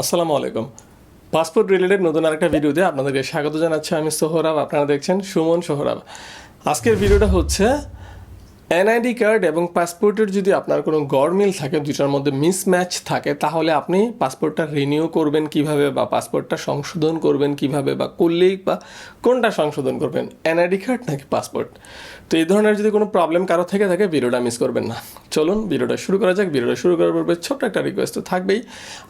আসসালামু আলাইকুম। Passport related নতুন আরেকটা ভিডিওতে আপনাদেরকে স্বাগত জানাচ্ছি। আমি সোহরাব, আপনারা দেখছেন সুমন সোহরাব। আজকের ভিডিওটা হচ্ছে এনআইডি কার্ড এবং পাসপোর্টের যদি আপনার কোনো গড়মিল থাকে দুটার মধ্যে মিসম্যাচ থাকে, তাহলে আপনি পাসপোর্টটা রিনিউ করবেন কীভাবে বা পাসপোর্টটা সংশোধন করবেন কীভাবে বা করলেই বা কোনটা সংশোধন করবেন? এনআইডি কার্ড নাকি পাসপোর্ট? তো এই ধরনের যদি কোনো প্রবলেম কারও থেকে থাকে, ভিডিওটা মিস করবেন না। চলুন, ভিডিওটা শুরু করা যাক। ভিডিওটা শুরু করার পূর্বে ছোট্ট একটা রিকোয়েস্ট তো থাকবেই।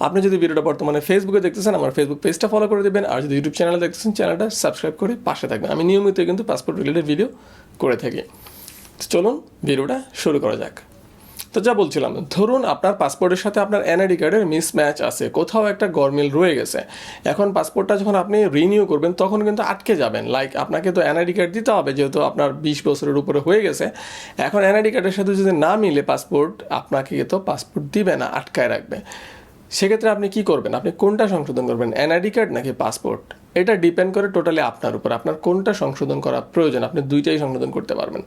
আপনি যদি ভিডিওটা বর্তমানে ফেসবুকে দেখতেছেন, আমার ফেসবুক পেজটা ফলো করে দেবেন। আর যদি ইউটিউব চ্যানেলে দেখতেছেন চ্যানেলটা সাবস্ক্রাইব করে পাশে থাকবেন। আমি নিয়মিত কিন্তু পাসপোর্ট রিলেটেড ভিডিও করে থাকি। চলুন ভিডিওটা শুরু করা যাক। তো যা বলছিলাম, ধরুন আপনার পাসপোর্টের সাথে আপনার এনআইডি কার্ডের মিস ম্যাচ আছে, কোথাও একটা গরমিল রয়ে গেছে। এখন পাসপোর্টটা যখন আপনি রিনিউ করবেন, তখন কিন্তু আটকে যাবেন। লাইক আপনাকে তো এনআইডি কার্ড দিতে হবে, যেহেতু আপনার বিশ বছরের উপরে হয়ে গেছে। এখন এনআইডি কার্ডের সাথে যদি না মিলে পাসপোর্ট আপনাকে তো পাসপোর্ট দিবে না, আটকায় রাখবে। সেক্ষেত্রে আপনি কি করবেন? আপনি কোনটা সংশোধন করবেন? এনআইডি কার্ড নাকি পাসপোর্ট এটা ডিপেন্ড করে টোটালি আপনার উপর। আপনার কোনটা সংশোধন করা প্রয়োজন? আপনি দুইটাই সংশোধন করতে পারবেন।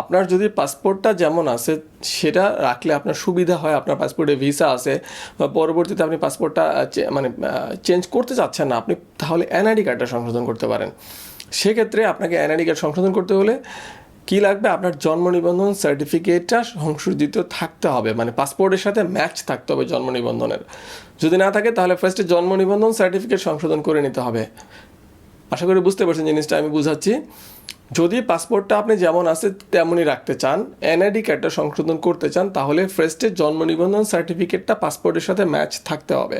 আপনার যদি পাসপোর্টটা যেমন আছে, সেটা রাখলে আপনার সুবিধা হয়। আপনার পাসপোর্টে ভিসা আছে, বা পরবর্তীতে আপনি পাসপোর্টটা মানে চেঞ্জ করতে চাচ্ছেন না, আপনি তাহলে এনআইডি কার্ডটা সংশোধন করতে পারেন। সেক্ষেত্রে আপনাকে এনআইডি কার্ড সংশোধন করতে হলে কি লাগবে? আপনার জন্ম নিবন্ধন সার্টিফিকেটটা সংশোধিত থাকতে হবে। মানে পাসপোর্টের সাথে ম্যাচ থাকতে হবে জন্ম নিবন্ধনের। যদি না থাকে, তাহলে ফার্স্টে জন্ম নিবন্ধন সার্টিফিকেট সংশোধন করে নিতে হবে। আশা করি বুঝতে পারছেন জিনিসটা, আমি বুঝাচ্ছি। যদি পাসপোর্টটা আপনি যেমন আছে তেমনই রাখতে চান এনআইডি কার্ডটা সংশোধন করতে চান, তাহলে ফ্রেস্টের জন্ম নিবন্ধন সার্টিফিকেটটা পাসপোর্টের সাথে ম্যাচ থাকতে হবে।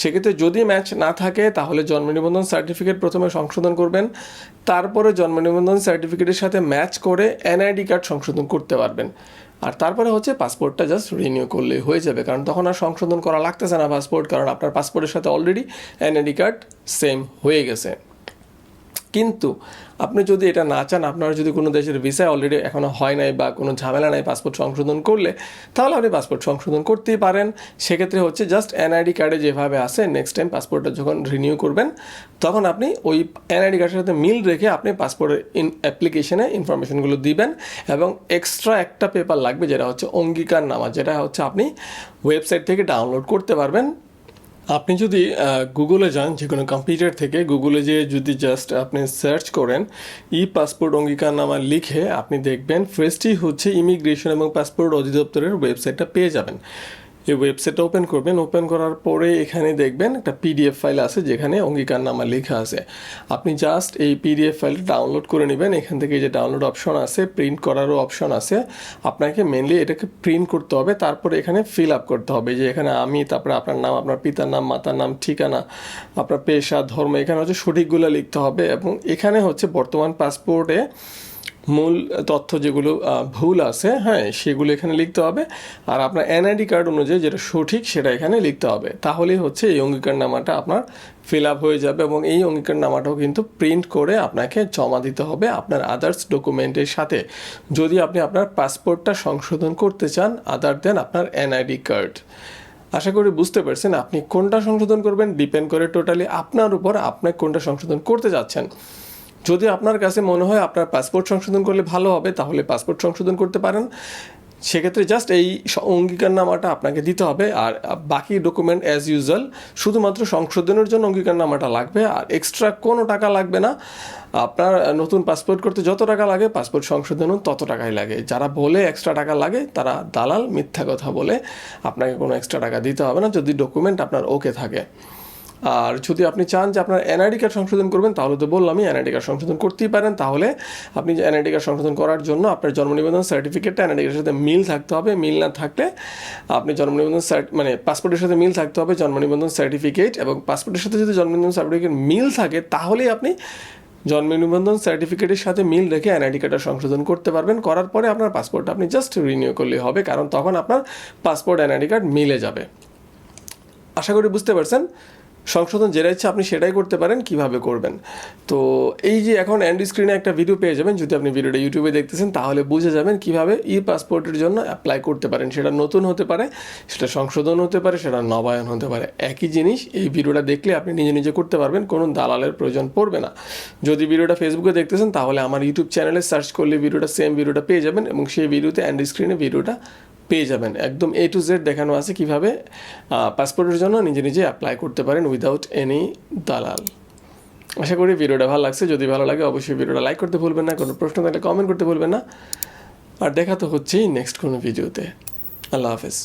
সেক্ষেত্রে যদি ম্যাচ না থাকে, তাহলে জন্ম নিবন্ধন সার্টিফিকেট প্রথমে সংশোধন করবেন, তারপরে জন্ম নিবন্ধন সার্টিফিকেটের সাথে ম্যাচ করে এনআইডি কার্ড সংশোধন করতে পারবেন। আর তারপরে হচ্ছে পাসপোর্টটা জাস্ট রিনিউ করলেই হয়ে যাবে, কারণ তখন আর সংশোধন করা লাগতেছে না পাসপোর্ট, কারণ আপনার পাসপোর্টের সাথে অলরেডি এনআইডি কার্ড সেম হয়ে গেছে। কিন্তু আপনি যদি এটা না চান, আপনার যদি কোনো দেশের ভিসা অলরেডি এখনও হয় নাই বা কোনো ঝামেলা নাই পাসপোর্ট সংশোধন করলে, তাহলে আপনি পাসপোর্ট সংশোধন করতেই পারেন। সেক্ষেত্রে হচ্ছে জাস্ট এনআইডি কার্ডে যেভাবে আসে নেক্সট টাইম পাসপোর্টটা যখন রিনিউ করবেন, তখন আপনি ওই এনআইডি কার্ডের সাথে মিল রেখে আপনি পাসপোর্টের ইন অ্যাপ্লিকেশনে ইনফরমেশনগুলো দিবেন এবং এক্সট্রা একটা পেপার লাগবে যেটা হচ্ছে অঙ্গীকার নামা, যেটা হচ্ছে আপনি ওয়েবসাইট থেকে ডাউনলোড করতে পারবেন। আপনি যদি গুগলে যান যে কোনো কম্পিউটার থেকে গুগলে যে যদি জাস্ট আপনি সার্চ করেন ই পাসপোর্ট অঙ্গীকার নামা লিখে আপনি দেখবেন ফার্স্টই হচ্ছে ইমিগ্রেশন এবং পাসপোর্ট অধিদপ্তরের ওয়েবসাইটটা পেয়ে যাবেন। এই ওয়েবসাইটটা ওপেন করবেন ওপেন করার পরে এখানে দেখবেন একটা পিডিএফ ফাইল আছে যেখানে অঙ্গীকার নামা লেখা আছে। আপনি জাস্ট এই পিডিএফ ফাইলটা ডাউনলোড করে নেবেন। এখান থেকে যে ডাউনলোড অপশন আছে প্রিন্ট করারও অপশন আছে। আপনাকে মেনলি এটাকে প্রিন্ট করতে হবে, তারপরে এখানে ফিল আপ করতে হবে যে এখানে আমি, তারপরে আপনার নাম, আপনার পিতার নাম, মাতার নাম, ঠিকানা, আপনার পেশা, ধর্ম, এখানে হচ্ছে সঠিকগুলো লিখতে হবে এবং এখানে হচ্ছে বর্তমান পাসপোর্টে মূল তথ্য যেগুলো ভুল আছে হ্যাঁ সেগুলো এখানে লিখতে হবে। আর আপনার এনআইডি কার্ড অনুযায়ী যেটা সঠিক সেটা এখানে লিখতে হবে। তাহলেই হচ্ছে এই অঙ্গীকারনামাটা আপনার ফিল আপ হয়ে যাবে এবং এই অঙ্গীকারনামাটাও কিন্তু প্রিন্ট করে আপনাকে জমা দিতে হবে আপনার আদার্স ডকুমেন্টের সাথে। যদি আপনি আপনার পাসপোর্টটা সংশোধন করতে চান আদার দেন আপনার এনআইডি কার্ড আশা করি বুঝতে পারছেন, আপনি কোনটা সংশোধন করবেন ডিপেন্ড করে টোটালি আপনার উপর আপনি কোনটা সংশোধন করতে যাচ্ছেন। যদি আপনার কাছে মনে হয় আপনার পাসপোর্ট সংশোধন করলে ভালো হবে, তাহলে পাসপোর্ট সংশোধন করতে পারেন। সেক্ষেত্রে জাস্ট এই অঙ্গীকারনামাটা আপনাকে দিতে হবে। আর বাকি ডকুমেন্ট অ্যাজ ইউজুয়াল শুধুমাত্র সংশোধনের জন্য অঙ্গীকারনামাটা লাগবে। আর এক্সট্রা কোনো টাকা লাগবে না। আপনার নতুন পাসপোর্ট করতে যত টাকা লাগে, পাসপোর্ট সংশোধনও তত টাকাই লাগে। যারা বলে এক্সট্রা টাকা লাগে, তারা দালাল মিথ্যা কথা বলে আপনাকে কোনো এক্সট্রা টাকা দিতে হবে না যদি ডকুমেন্ট আপনার ওকে থাকে। আর যদি আপনি চান যে আপনার এনআইডি কার্ড সংশোধন করবেন, তাহলে তো বললামই এনআইডি কার্ড সংশোধন করতেই পারেন। তাহলে আপনি এনআইডি কার্ড সংশোধন করার জন্য আপনার জন্ম নিবন্ধন সার্টিফিকেটটা এনআইডি কার্ডের সাথে মিল থাকতে হবে। মিল না থাকলে আপনি জন্ম নিবন্ধন মানে পাসপোর্টের সাথে মিল থাকতে হবে জন্ম নিবন্ধন সার্টিফিকেট এবং পাসপোর্টের সাথে যদি জন্ম নিবন্ধন সার্টিফিকেট মিল থাকে, তাহলেই আপনি জন্ম নিবন্ধন সার্টিফিকেটের সাথে মিল রেখে এনআইডি কার্ডটা সংশোধন করতে পারবেন। করার পরে আপনার পাসপোর্টটা আপনি জাস্ট রিনিউ করলেই হবে, কারণ তখন আপনার পাসপোর্ট এনআইডি কার্ড মিলে যাবে। আশা করি বুঝতে পারছেন? সংশোধন যেটা ইচ্ছা আপনি সেটাই করতে পারেন, কীভাবে করবেন। তো এই যে এখন অ্যান্ড স্ক্রিনে একটা ভিডিও পেয়ে যাবেন, যদি আপনি ভিডিওটা ইউটিউবে দেখতেছেন, তাহলে বুঝে যাবেন কীভাবে ই পাসপোর্টের জন্য অ্যাপ্লাই করতে পারেন। সেটা নতুন হতে পারে, সেটা সংশোধন হতে পারে, সেটা নবায়ন হতে পারে। একই জিনিস, এই ভিডিওটা দেখলে আপনি নিজে নিজে করতে পারবেন, কোনো দালালের প্রয়োজন পড়বে না। যদি ভিডিওটা ফেসবুকে দেখতেছেন, তাহলে আমার ইউটিউব চ্যানেলে সার্চ করলে ভিডিওটা সেম ভিডিওটা পেয়ে যাবেন এবং সেই ভিডিওতে অ্যান্ড স্ক্রিনে ভিডিওটা পেয়ে যাবেন। একদম এ টু জেড দেখানো আছে কীভাবে পাসপোর্টের জন্য নিজে নিজে অ্যাপ্লাই করতে পারেন উইদাউট এনি দালাল। আশা করি ভিডিওটা ভালো লাগছে। যদি ভালো লাগে অবশ্যই ভিডিওটা লাইক করতে ভুলবেন না, কোনো প্রশ্ন থাকলে কমেন্ট করতে ভুলবেন না। আর দেখা তো হচ্ছেই নেক্সট কোনো ভিডিওতে আল্লাহ হাফেজ।